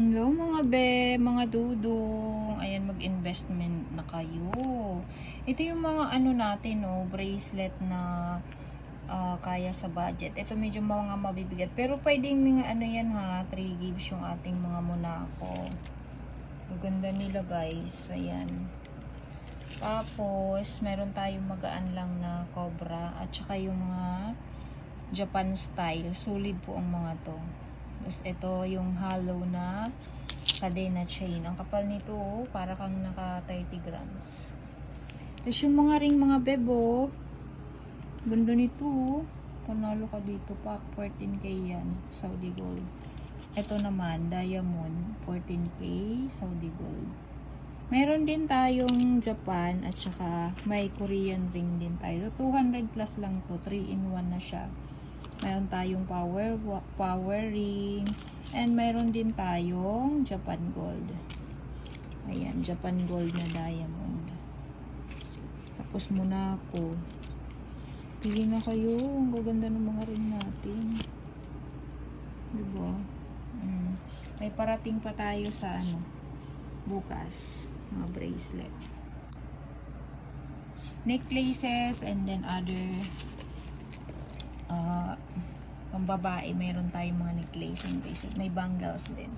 Hello mga be, mga dudong. Ayan, mag-investment na kayo. Ito yung mga ano natin, no, bracelet na ah, kaya sa budget. Ito medyo mga mabibigat. Pero pwedeng ano yan ha, 3 gives yung ating mga Monaco. Maganda nila guys. Ayan. Tapos, meron tayong magaan lang na cobra. At saka yung mga Japan style. Solid po ang mga to. Tapos ito yung hollow na cadena chain. Ang kapal nito, para kang naka 30 grams. Tapos yung mga ring mga bebo, ganda nito. oh. Panalo ka dito, pak 14k yan, Saudi gold. Ito naman, diamond, 14k, Saudi gold. Meron din tayong Japan at saka may Korean ring din tayo. 200 plus lang to, 3 in 1 na siya. Meron tayong power power ring and meron din tayong Japan gold. Ayan, Japan gold na diamond. Tapos muna ako. Pili na kayo. Ang gaganda ng mga ring natin. Diba? Mm. May parating pa tayo sa ano bukas. Mga bracelet. Necklaces and then other uh, pambabae, meron tayong mga necklace and bracelet. May bangles din.